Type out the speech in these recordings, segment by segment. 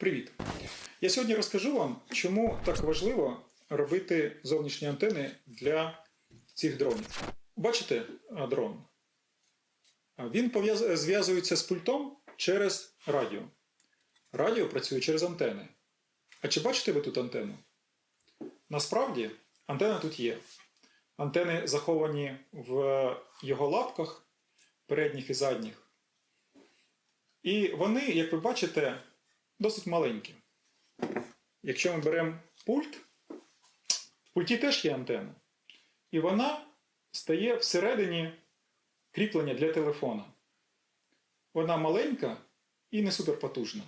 Привіт! Я сьогодні розкажу вам, чому так важливо робити зовнішні антени для цих дронів. Бачите дрон? Він зв'язується з пультом через радіо. Радіо працює через антени. А чи бачите ви тут антенну? Насправді антенна тут є. Антени заховані в його лапках, передніх і задніх. І вони, як ви бачите, досить маленькі. Якщо ми беремо пульт, в пульті теж є антенна. І вона стає всередині кріплення для телефона. Вона маленька і не суперпотужна.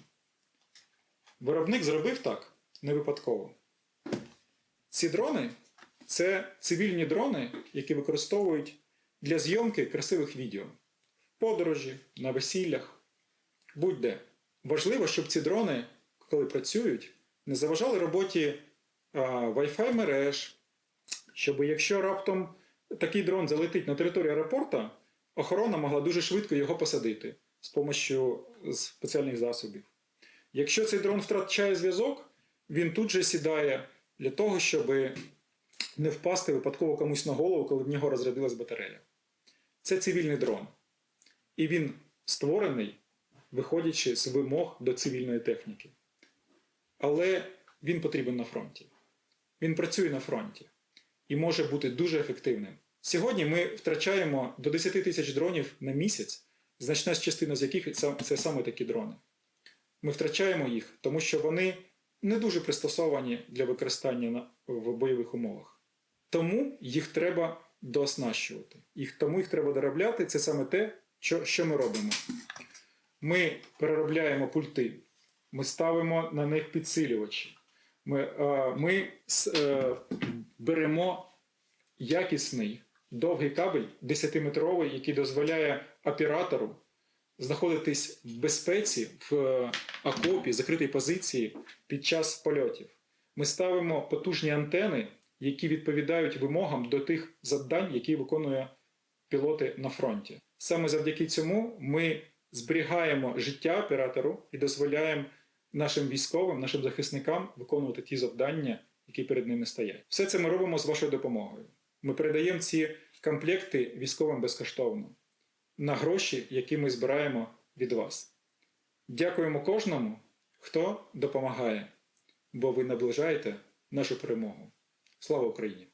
Виробник зробив так не випадково. Ці дрони це цивільні дрони, які використовують для зйомки красивих відео. Подорожі, на весіллях, будь-де. Важливо, щоб ці дрони, коли працюють, не заважали роботі Wi-Fi мереж, щоб якщо раптом такий дрон залетить на територію аеропорта, охорона могла дуже швидко його посадити з допомогою спеціальних засобів. Якщо цей дрон втрачає зв'язок, він тут же сідає для того, щоб не впасти випадково комусь на голову, коли в нього розрядилась батарея. Це цивільний дрон. І він створений, виходячи з вимог до цивільної техніки. Але він потрібен на фронті. Він працює на фронті і може бути дуже ефективним. Сьогодні ми втрачаємо до 10 тисяч дронів на місяць, значна частина з яких це, саме такі дрони. Ми втрачаємо їх, тому що вони не дуже пристосовані для використання в бойових умовах. Тому їх треба дооснащувати. Їх, тому їх треба доробляти. Це саме те, що, що ми робимо. Ми переробляємо пульти, ми ставимо на них підсилювачі. Ми, е, ми е, беремо якісний довгий кабель 10-метровий, який дозволяє оператору знаходитись в безпеці в е, окопі, закритій позиції під час польотів. Ми ставимо потужні антени, які відповідають вимогам до тих завдань, які виконує пілоти на фронті. Саме завдяки цьому ми зберігаємо життя оператору і дозволяємо нашим військовим, нашим захисникам виконувати ті завдання, які перед ними стоять. Все це ми робимо з вашою допомогою. Ми передаємо ці комплекти військовим безкоштовно на гроші, які ми збираємо від вас. Дякуємо кожному, хто допомагає, бо ви наближаєте нашу перемогу. Слава Україні!